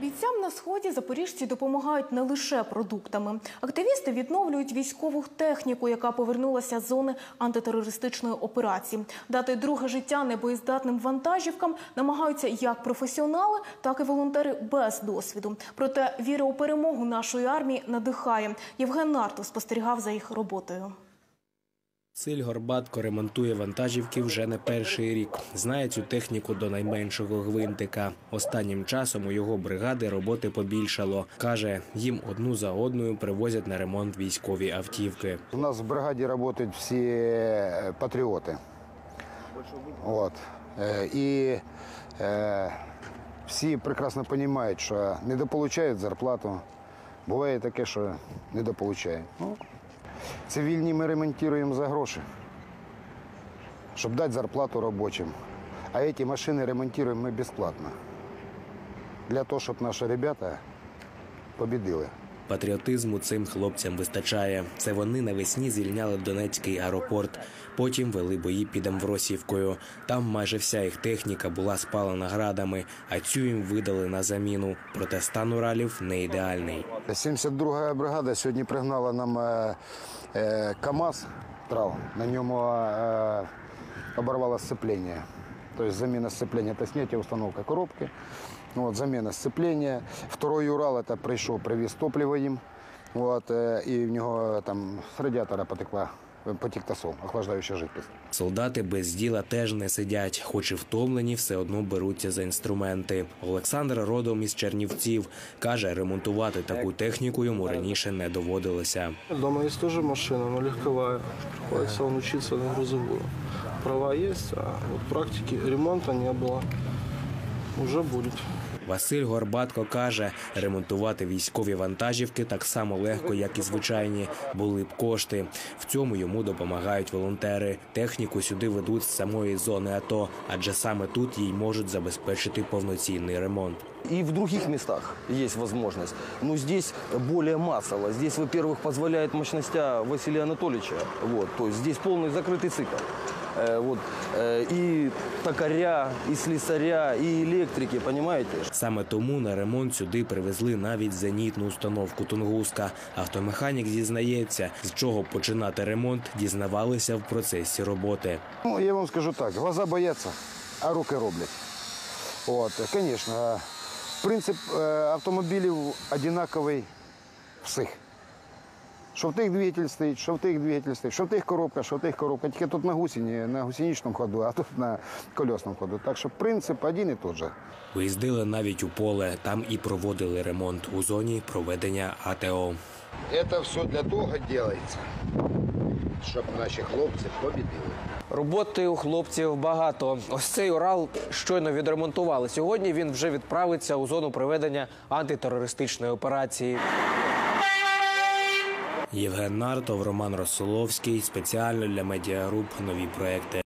Бійцям на сході запоріжці допомагають не лише продуктами. Активісти відновлюють військову техніку, яка повернулася з зони антитерористичної операції. Дати друге життя небоєздатним вантажівкам намагаються як професіонали, так і волонтери без досвіду. Проте віра у перемогу нашої армії надихає. Євген Нартов спостерігав за їх роботою. Силь Горбатко ремонтує вантажівки вже не перший рік. Знає цю техніку до найменшого гвинтика. Останнім часом у його бригади роботи побільшало. Каже, їм одну за одною привозять на ремонт військові автівки. У нас в бригаді працюють всі е, патріоти. От. Е, І е, всі прекрасно розуміють, що недополучають зарплату. Буває таке, що недополучають. Ну, цивільні ми ремонтуємо за гроші, щоб дати зарплату робочим. А ці машини ремонтуємо ми безплатно. Для того, щоб наші ребята побідили. Патріотизму цим хлопцям вистачає. Це вони навесні звільняли Донецький аеропорт. Потім вели бої під Амвросівкою. Там майже вся їх техніка була спалена градами, а цю їм видали на заміну. Проте стан Уралів не ідеальний. 72-га бригада сьогодні пригнала нам е, е, КАМАЗ трав. На ньому е, оборвало сцеплення. Тобто замена сцепления, это снятие установка коробки. вот, замена сцепления. Второй Урал это пришел, привез топливо їм. От, е, і в нього там з радіатора потекла потік тосол, охлаждаюча жидкість. Солдати без діла теж не сидять, хоч і втомлені, все одно беруться за інструменти. Олександр родом із Чернівців каже, ремонтувати таку техніку йому раніше не доводилося. Дома есть тоже машина, но легковая. Приходится он учиться на грузовую. Права есть, а вот практики ремонта не было. Уже будет. Василь Горбатко каже, ремонтувати військові вантажівки так само легко, як і звичайні. Були б кошти. В цьому йому допомагають волонтери. Техніку сюди ведуть з самої зони АТО, адже саме тут їй можуть забезпечити повноцінний ремонт. И в других местах есть возможность. Но здесь более массово. Здесь, во-первых, позволяет мощностя Василия Анатольевича. Вот, то есть здесь полный закрытый цикл. Э, вот, э, и токаря, и слесаря, и электрики, понимаете? Саме тому на ремонт сюди привезли навіть зенітну установку Тунгуска. Автомеханік зізнається, з чого починати ремонт, дізнавалися в процесі роботи. Ну, я вам скажу так, глаза бояться, а руки роблять. От, звісно, принцип е, автомобілів однаковий всіх. Що в тих двигатель стоїть, що в тих двигатель стоїть, що в тих коробка, що в тих коробка. Тільки тут на гусені, на гусеничному ходу, а тут на колесному ходу. Так що принцип один і той же. Виїздили навіть у поле, там і проводили ремонт у зоні проведення АТО. Це все для того робиться, щоб наші хлопці побідили. Роботи у хлопців багато. Ось цей Урал щойно відремонтували. Сьогодні він вже відправиться у зону проведення антитерористичної операції. Євген Нартов, Роман Росоловський спеціально для медіагруп нові проекти.